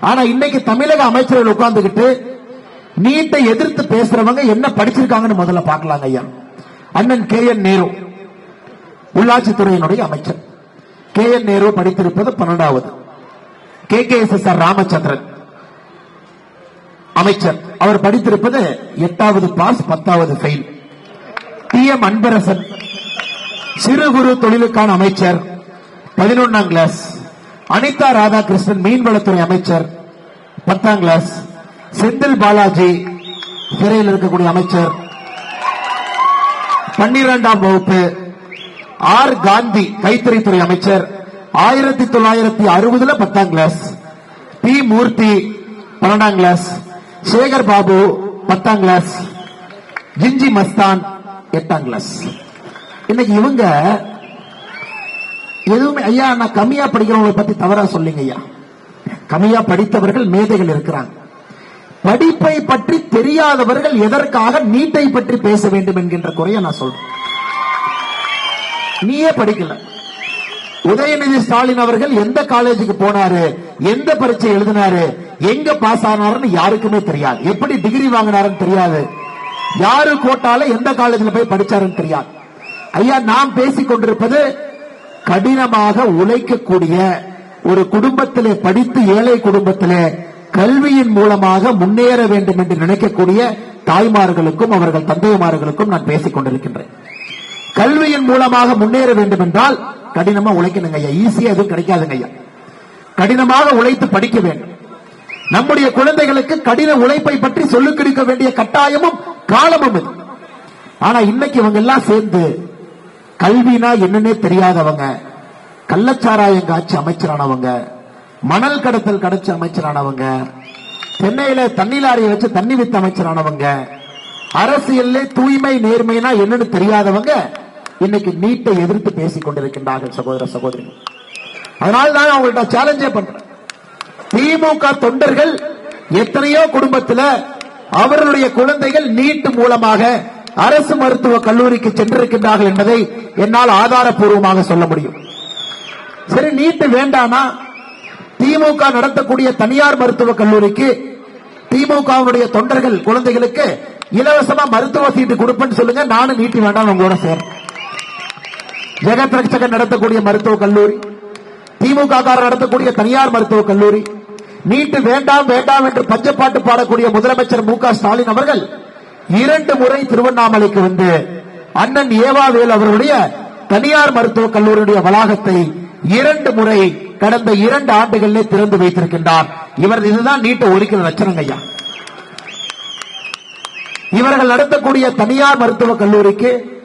ஆனா இன்னைக்கு தமிழக அமைச்சர்கள் உட்கார்ந்துகிட்டு நீட்டை எதிர்த்து பேசுறவங்க என்ன படிச்சிருக்காங்கன்னு முதல்ல பார்க்கலாங்க ஐயா. அண்ணன் கே என் நேரு உள்ளாட்சித்துறையினுடைய அமைச்சர். கே என் நேரு படித்திருப்பது பன்னெண்டாவது. K K S S R Ramachandran அமைச்சர். அவர் படித்திருப்பது எட்டாவது பாஸ் பத்தாவது ஃபெயில். டி எம் அன்பரசன் சிறு குறு தொழிலுக்கான அமைச்சர் பதினொன்னாம் கிளாஸ். அனிதா ராதாகிருஷ்ணன் மீன்வளத்துறை அமைச்சர் பத்தாம் கிளாஸ் செந்தில் பாலாஜி சிறையில் இருக்கக்கூடிய அமைச்சர். பன்னிரெண்டாம் வகுப்பு. ஆர் காந்தி கைத்தறித்துறை அமைச்சர். ஆயிரத்தி தொள்ளாயிரத்தி அறுபதுல பத்தாம் கிளாஸ் பி மூர்த்தி பன்னெண்டாம் கிளாஸ் சேகர் பாபு பத்தாம் கிளாஸ் ஜிஞ்சி மஸ்தான் எட்டாம் கிளாஸ் இன்னைக்கு இவங்க எதுவுமே ஐயா நான் கம்மியா படிக்கிறவங்களை பத்தி தவறா சொல்லுங்க ஐயா. கம்மியா படித்தவர்கள் மேதைகள் இருக்கிறாங்க. படிப்பை பற்றி தெரியாதவர்கள் எதற்காக நீட்டை பற்றி பேச வேண்டும் என்கின்ற குறைய நான் சொல்றேன். நீயே படிக்கல. உதயநிதி ஸ்டாலின் அவர்கள் எந்த காலேஜுக்கு போனாரு? எந்த பரீட்சை எழுதினாரு? எங்க பாஸ் ஆனாருன்னு யாருக்குமே தெரியாது. எப்படி டிகிரி வாங்கினாருன்னு தெரியாது. யாரு கோட்டால எந்த காலேஜ்ல போய் படிச்சாருன்னு தெரியாது. ஐயா நாம் பேசிக் கொண்டிருப்பது கடினமாக உழைக்கக்கூடிய ஒரு குடும்பத்திலே படித்து ஏழை குடும்பத்திலே கல்வியின் மூலமாக முன்னேற வேண்டும் என்று நினைக்கக்கூடிய தாய்மார்களுக்கும் அவர்கள் தந்தைமார்களுக்கும் நான் பேசிக் கொண்டிருக்கின்றேன். கல்வியின் மூலமாக முன்னேற வேண்டும் என்றால் கடினமா உழைக்கணுங்க ஐயா. ஈஸியா எதுவும் கிடைக்காதுங்க ஐயா. கடினமாக உழைத்து படிக்க வேண்டும். நம்முடைய குழந்தைகளுக்கு கடின உழைப்பை பற்றி சொல்லிக் கொடுக்க வேண்டிய கட்டாயமும் காலமும் இது. ஆனா இன்னைக்கு இவங்க எல்லாம் சேர்ந்து கல்வினா என்னன்னே தெரியாதவங்க. கள்ளச்சாராயம் காட்சி அமைச்சரானவங்க. மணல் கடத்தல் கடைச்சி அமைச்சரானவங்க. சென்னையில தண்ணி லாரியை வச்சு தண்ணி வித்து அமைச்சரானவங்க. அரசியல்ல தூய்மை நேர்மைனா என்னன்னு தெரியாதவங்க இன்னைக்கு நீட்டை எதிர்த்து பேசிக் கொண்டிருக்கின்றார்கள் சகோதர சகோதரி அதனால தான் அவங்கள்ட்ட சேலஞ்சே பண்றேன். திமுக தொண்டர்கள் எத்தனையோ குடும்பத்தில் அவர்களுடைய குழந்தைகள் நீட்டு மூலமாக அரசு மருத்துவ கல்லூரிக்கு சென்றிருக்கின்றார்கள் என்பதை என்னால் ஆதாரப்பூர்வமாக சொல்ல முடியும். சரி நீட்டு வேண்டானா திமுக நடத்தக்கூடிய தனியார் மருத்துவக் கல்லூரிக்கு திமுகவுடைய தொண்டர்கள் குழந்தைகளுக்கு இலவசமா மருத்துவ சீட்டு கொடுப்பேன்னு சொல்லுங்க நானும் நீட்டி வேண்டாம் உங்களோட சேர் ஜெகத் ரட்சகன் நடத்தக்கூடிய மருத்துவக் கல்லூரி திமுக காரர் நடத்தக்கூடிய தனியார் மருத்துவக் கல்லூரி நீட்டு வேண்டாம் வேண்டாம் என்று பஞ்சப்பாட்டு பாடக்கூடிய முதலமைச்சர் மு க ஸ்டாலின் அவர்கள் இரண்டு முறை திருவண்ணாமலைக்கு வந்து அண்ணன் ஏவாவேல் அவருடைய தனியார் மருத்துவக் கல்லூரியுடைய வளாகத்தை இரண்டு முறை கடந்த இரண்டு ஆண்டுகளிலே திறந்து வைத்திருக்கின்றார். இவர் இதுதான் நீட்டை ஒழிக்கிற லட்சணங்க ஐயா. இவர்கள் நடத்தக்கூடிய தனியார் மருத்துவக் கல்லூரிக்கு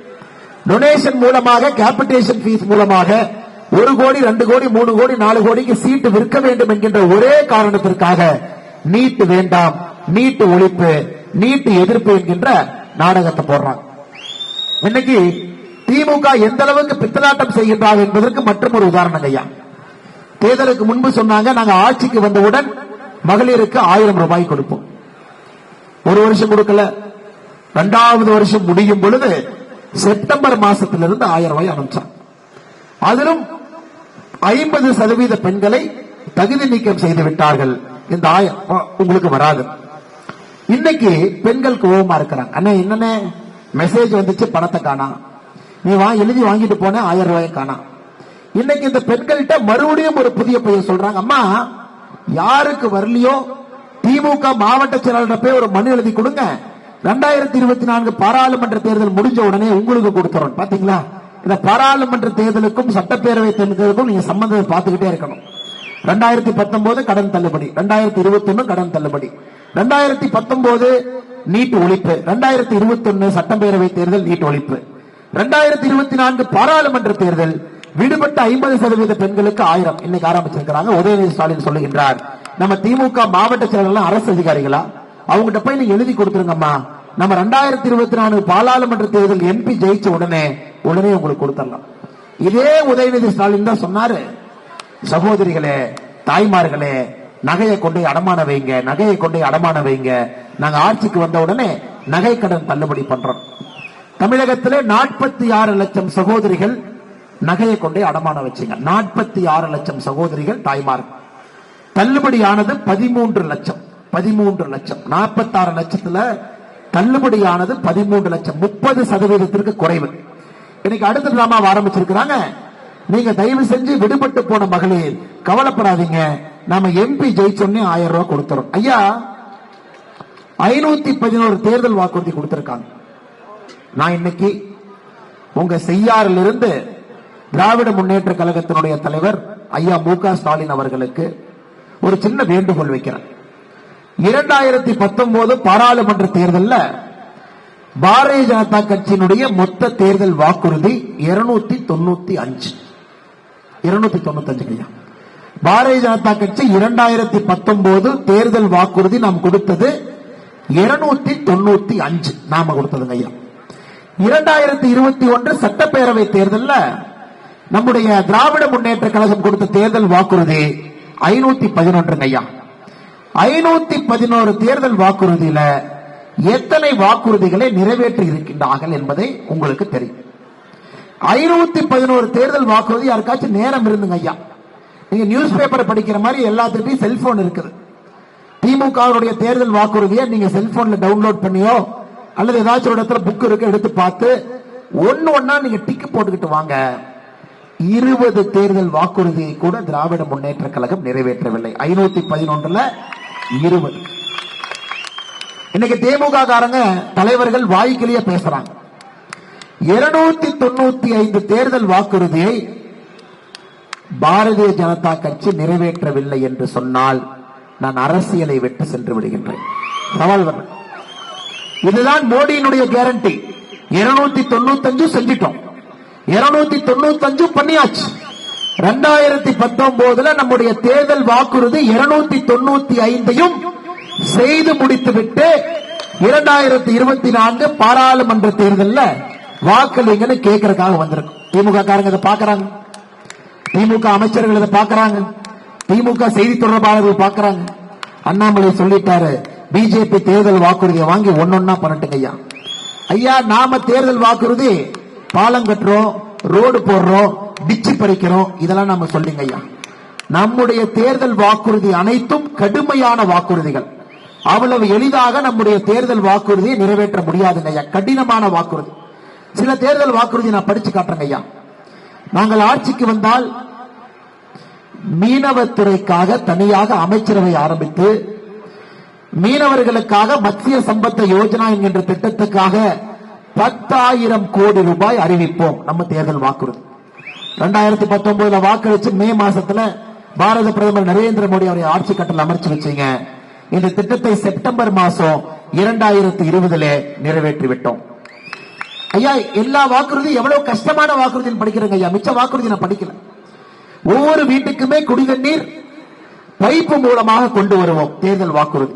டொனேஷன் மூலமாக கேபிடேஷன் பீஸ் மூலமாக ஒரு கோடி ரெண்டு கோடி மூணு கோடி நாலு கோடிக்கு சீட்டு விற்க வேண்டும் என்கின்ற ஒரே காரணத்திற்காக நீட்டு வேண்டாம் நீட்டு ஒழிப்பு நீட் எதிர்ப்பு என்கின்ற நாடகத்தை போடுறாங்க. இன்னைக்கு திமுக எந்த அளவுக்கு பித்தலாட்டம் செய்கின்றார் என்பதற்கு மற்றும் ஒரு உதாரணம் ஐயா. தேர்தலுக்கு முன்பு சொன்னாங்க நாங்க ஆட்சிக்கு வந்தவுடன் மகளிருக்கு ஆயிரம் ரூபாய் கொடுப்போம். ஒரு வருஷம் கொடுக்கல. இரண்டாவது வருஷம் முடியும் பொழுது செப்டம்பர் மாசத்திலிருந்து ஆயிரம் ரூபாய் அனுப்பிச்சான் அதிலும் ஐம்பது சதவீத பெண்களை தகுதி நீக்கம் செய்து விட்டார்கள். இந்த ஆயிரம் உங்களுக்கு வராது. இன்னைக்கு பெண்கள் கோபமா இருக்கிறாங்க. அண்ணே என்னண்ணே? மெசேஜ் வந்துச்சு பணத்தை காணா. நீ வா எழுதி வாங்கிட்டு போன ஆயிரம் ரூபாய் காணா. இன்னைக்கு இந்த பெண்கள்கிட்ட மறுபடியும் ஒரு புதிய பையன் சொல்றாங்க அம்மா யாருக்கு வரலையோ திமுக மாவட்ட செயலாளர் போய் ஒரு மனு எழுதி கொடுங்க. ரெண்டாயிரத்தி இருபத்தி நான்கு பாராளுமன்ற தேர்தல் முடிஞ்ச உடனே உங்களுக்கு கொடுத்துறோம். பாத்தீங்களா? இந்த பாராளுமன்ற தேர்தலுக்கும் சட்டப்பேரவை தேர்தலுக்கும் நீங்க சம்பந்தத்தை பார்த்துக்கிட்டே இருக்கணும். ரெண்டாயிரத்தி பத்தொன்பது கடன் தள்ளுபடி ரெண்டாயிரத்தி இருபத்தி ஒன்னு கடன் தள்ளுபடி. ரெண்டாயிரத்தி பத்தொன்பது நீட் ஒழிப்பு. ரெண்டாயிரத்தி இருபத்தி ஒன்னு சட்டப்பேரவை தேர்தல் நீட் ஒழிப்பு. ரெண்டாயிரத்தி இருபத்தி நான்கு பாராளுமன்ற தேர்தல். விடுபட்ட ஐம்பது சதவீத பெண்களுக்கு ஆயிரம். இன்னைக்கு ஆரம்பிச்சிருக்கிறாங்க. உதயநிதி ஸ்டாலின் சொல்லுகின்றார். நம்ம திமுக மாவட்ட செயலாளர் அரசு அதிகாரிகளா? அவங்ககிட்ட போய் நீங்க எழுதி கொடுத்துருங்கம்மா. நம்ம ரெண்டாயிரத்தி இருபத்தி நாலு பாராளுமன்ற தேர்தல் எம்பி ஜெயிச்ச உடனே உடனே உங்களுக்கு கொடுத்துடலாம். இதே உதயநிதி ஸ்டாலின் தான் சொன்னாரு. சகோதரிகளே தாய்மார்களே நகையை கொண்டு அடமான வைங்க நகையை கொண்டு அடமான வைங்க. நாங்க ஆட்சிக்கு வந்த உடனே நகை கடன் தள்ளுபடி பண்றோம். தமிழகத்திலே நாற்பத்தி ஆறு லட்சம் சகோதரிகள் நகையை கொண்டு அடமான வச்சுங்க. நாற்பத்தி ஆறு லட்சம் சகோதரிகள் தாய்மார்கள் தள்ளுபடியானது பதிமூன்று லட்சம் பதிமூன்று லட்சம். நாற்பத்தாறு லட்சத்துல தள்ளுபடியானது பதிமூன்று லட்சம். முப்பது சதவீதத்திற்கு குறைவு. இன்னைக்கு அடுத்த டிராமாவை ஆரம்பிச்சிருக்கிறாங்க. நீங்க தயவு செஞ்சு விடுபட்டு போன மகளிர் கவலைப்படாதீங்க. நாம எம்பி ஜெயிச்சோன்னே ஆயிரம் ரூபாய் கொடுத்துறோம். ஐயா ஐநூத்தி பதினோரு தேர்தல் வாக்குறுதி கொடுத்திருக்காங்க. நான் இன்னைக்கு உங்க செய்யாறில் இருந்து திராவிட முன்னேற்ற கழகத்தினுடைய தலைவர் ஐயா மு ஸ்டாலின் அவர்களுக்கு ஒரு சின்ன வேண்டுகோள் வைக்கிறேன். இரண்டாயிரத்தி பத்தொன்பது பாராளுமன்ற தேர்தல்ல பாரதிய ஜனதா கட்சியினுடைய மொத்த தேர்தல் வாக்குறுதி இருநூத்தி தொண்ணூத்தி அஞ்சு. இருநூத்தி தொண்ணூத்தி அஞ்சு ஐயா. பாரதிய ஜனதா கட்சி இரண்டாயிரத்தி பத்தொன்பது தேர்தல் வாக்குறுதி நாம் கொடுத்தது இருநூத்தி தொண்ணூத்தி அஞ்சு நாம கொடுத்ததுங்க ஐயா. இரண்டாயிரத்தி இருபத்தி ஒன்று சட்டப்பேரவை தேர்தல்ல நம்முடைய திராவிட முன்னேற்ற கழகம் கொடுத்த தேர்தல் வாக்குறுதி ஐநூத்தி பதினொன்றுங்க ஐயா. ஐநூத்தி பதினோரு தேர்தல் வாக்குறுதியில எத்தனை வாக்குறுதிகளை நிறைவேற்றி இருக்கின்றார்கள் என்பதை உங்களுக்கு தெரியும். ஐநூத்தி பதினோரு தேர்தல் வாக்குறுதி யாருக்காச்சும் நேரம் இருந்துங்க ஐயா. நீங்க நியூஸ் பேப்பர் படிக்கிற மாதிரி எல்லாத்துக்கிட்டையும் செல்போன் இருக்குது. திமுகவுடைய தேர்தல் வாக்குறுதியை நீங்க செல்போன்ல டவுன்லோட் பண்ணியோ அல்லது ஏதாச்சும் ஒரு இடத்துல புக் இருக்கு எடுத்து பார்த்து ஒன்னு ஒன்னா நீங்க டிக்கு போட்டுக்கிட்டு வாங்க. இருபது தேர்தல் வாக்குறுதியை கூட திராவிட முன்னேற்ற கழகம் நிறைவேற்றவில்லை. ஐநூத்தி பதினொன்றுல இருபது. இன்னைக்கு திமுக காரங்க தலைவர்கள் வாய்க்கிலேயே பேசுறாங்க. இருநூத்தி தொண்ணூத்தி ஐந்து தேர்தல் வாக்குறுதியை பாரதிய ஜனதா கட்சி நிறைவேற்றவில்லை என்று சொன்னால் நான் அரசியலை விட்டு சென்று விடுகின்றேன். சவால் வர்றேன். இதுதான் மோடியினுடைய கேரண்டி இருநூத்தி தொண்ணூத்தஞ்சு செஞ்சிட்டோம். இருநூத்தி தொண்ணூத்தஞ்சு பண்ணியாச்சு. ரெண்டாயிரத்தி பத்தொன்பதுல நம்முடைய தேர்தல் வாக்குறுதி இருநூத்தி தொண்ணூத்தி ஐந்தையும் செய்து முடித்துவிட்டு இரண்டாயிரத்தி இருபத்தி நான்கு பாராளுமன்ற தேர்தலில் வாக்களிங்கன்னு கேட்கறதுக்காக வந்திருக்கும். திமுக காரங்க இதை பாக்குறாங்க திமுக அமைச்சர்கள் இதை பாக்குறாங்க திமுக செய்தி தொடர்பாளர்கள் பாக்குறாங்க அண்ணாமலை சொல்லிட்டாரு பிஜேபி தேர்தல் வாக்குறுதியை வாங்கி ஒன்னொன்னா பண்ணட்டுங்க ஐயா. ஐயா நாம தேர்தல் வாக்குறுதி பாலம் கட்டுறோம் ரோடு போடுறோம் டிச்சு பறிக்கிறோம் இதெல்லாம் நாம சொல்லுங்க ஐயா. நம்முடைய தேர்தல் வாக்குறுதி அனைத்தும் கடுமையான வாக்குறுதிகள். அவ்வளவு எளிதாக நம்முடைய தேர்தல் வாக்குறுதியை நிறைவேற்ற முடியாதுங்க ஐயா. கடினமான வாக்குறுதி. சில தேர்தல் வாக்குறுதி நான் படிச்சு காட்டுறேங்க ஐயா. நாங்கள் ஆட்சிக்கு வந்தால் மீனவத்துறைக்காக தனியாக அமைச்சரவை ஆரம்பித்து மீனவர்களுக்காக மத்திய சம்பத்த யோஜனா என்கின்ற திட்டத்துக்காக பத்தாயிரம் கோடி ரூபாய் அறிவிப்போம் நம்ம தேர்தல் வாக்குறுதி. ரெண்டாயிரத்தி பத்தொன்பதுல வாக்களிச்சு மே மாசத்துல பாரத பிரதமர் நரேந்திர மோடி அவரை ஆட்சி கட்டல் அமர்ச்சி வச்சீங்க. இந்த திட்டத்தை செப்டம்பர் மாசம் இரண்டாயிரத்தி இருபதுல நிறைவேற்றி விட்டோம் ஐயா எல்லா வாக்குறுதி எவ்வளவு கஷ்டமான வாக்குறுதி படிக்கிறேங்க ஐயா. மிச்ச வாக்குறுதி நான் படிக்கல. ஒவ்வொரு வீட்டுக்குமே குடிதண்ணீர் பைப்பு மூலமாக கொண்டு வருவோம் தேர்தல் வாக்குறுதி.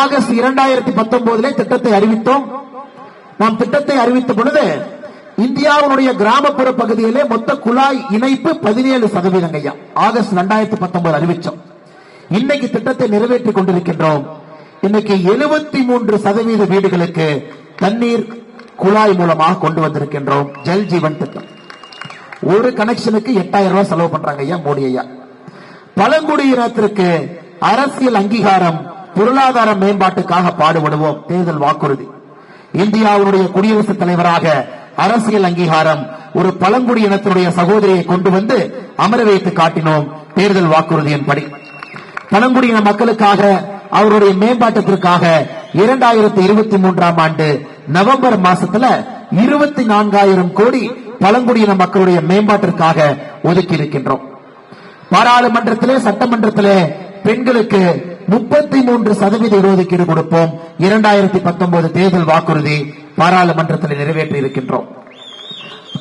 ஆகஸ்ட் இரண்டாயிரத்தி பத்தொன்பதுல திட்டத்தை அறிவித்தோம். நாம் திட்டத்தை அறிவித்த பொழுது இந்தியாவுடைய கிராமப்புற பகுதியிலே மொத்த குழாய் இணைப்பு பதினேழு சதவீதம் ஐயா. ஆகஸ்ட் ரெண்டாயிரத்தி பத்தொன்பது அறிவிச்சோம். இன்னைக்கு திட்டத்தை நிறைவேற்றிக் கொண்டிருக்கின்றோம். இன்னைக்கு எழுபத்தி மூன்று சதவீத வீடுகளுக்கு தண்ணீர் குழாய் மூலமாக கொண்டு வந்திருக்கின்றோம். ஜல் ஜீவன் திட்டம். ஒரு கனெக்ஷனுக்கு எட்டாயிரம் ரூபாய் செலவு பண்றாங்க ஐயா மோடி ஐயா. பழங்குடியினத்திற்கு அரசியல் அங்கீகாரம் பொருளாதார மேம்பாட்டுக்காக பாடுபடுவோம். தேர்தல் வாக்குறுதி. இந்தியாவுடைய குடியரசுத் தலைவராக அரசியல் அங்கீகாரம் ஒரு பழங்குடி இனத்தினுடைய சகோதரியை கொண்டு வந்து அமர வைத்து காட்டினோம் தேர்தல் வாக்குறுதியின்படி. பழங்குடியின மக்களுக்காக அவருடைய மேம்பாட்டத்திற்காக இரண்டாயிரத்தி இருபத்தி மூன்றாம் ஆண்டு நவம்பர் மாசத்துல இருபத்தி நான்காயிரம் கோடி பழங்குடியின மக்களுடைய மேம்பாட்டிற்காக ஒதுக்கி இருக்கின்றோம். பாராளுமன்றத்திலே சட்டமன்றத்திலே பெண்களுக்கு முப்பத்தி மூன்று சதவீத இடஒதுக்கீடு கொடுப்போம். இரண்டாயிரத்தி பத்தொன்பது தேர்தல் வாக்குறுதி பாராளுமன்றத்தில் நிறைவேற்றி இருக்கின்றோம்.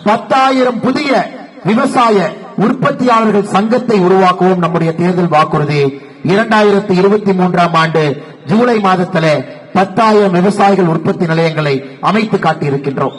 பத்தாயிரம் புதிய விவசாய உற்பத்தியாளர்கள் சங்கத்தை உருவாக்குவோம். நம்முடைய தேர்தல் வாக்குறுதி இரண்டாயிரத்தி இருபத்தி மூன்றாம் ஆண்டு ஜூலை மாதத்தில் பத்தாயிரம் விவசாயிகள் உற்பத்தி நிலையங்களை அமைத்து காட்டியிருக்கின்றோம்.